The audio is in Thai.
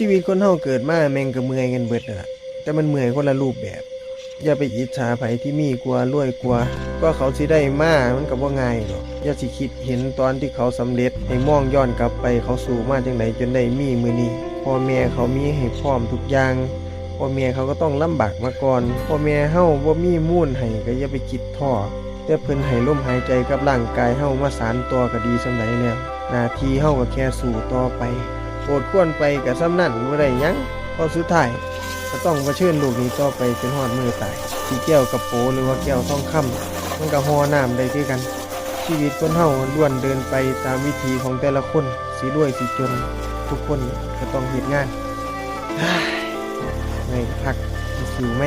ชีวิตคนเฮาเกิดมาแม่งก็เมื่อยกันเบิดนั่นล่ะแต่มันเมื่อยคนละรูปแบบ อย่าไปอิจฉาไผที่มีกว่ารวยกว่าก็เขาสิได้มามันก็บ่ง่ายหรอกอย่าสิคิดเห็นตอนที่เขาสำเร็จให้มองย้อนกลับไปเขาสู่มาจังไดจนได้มีมื้อนี้พ่อแม่เขามีให้พร้อมทุกอย่างพ่อแม่เขาก็ต้องลำบากมาก่อนพ่อแม่เฮาบ่มีมูลให้ก็อย่าไปคิดท้อแต่เพิ่นให้ลมหายใจกับร่างกายเฮามาสานต่อก็ดีสำาใดแล้วหน้าที่เฮาก็แค่สู้ต่อไป โอดควรไปก็ซ้ำนั้นบ่ได้หยังพอสุดท้ายก็ต้องเผชิญลูกนี้ต่อไปจนหอดมือตายสีแก้วกับโปหรือว่าแก้วทองคำมันก็หอน้ำได้คือกัน ชีวิตคนเฮาล้วนเดินไปตามวิธีของแต่ละคนสีรวยสีจน ทุกคนก็ต้องเหตุงานเฮ้ยไงพักสิวไหม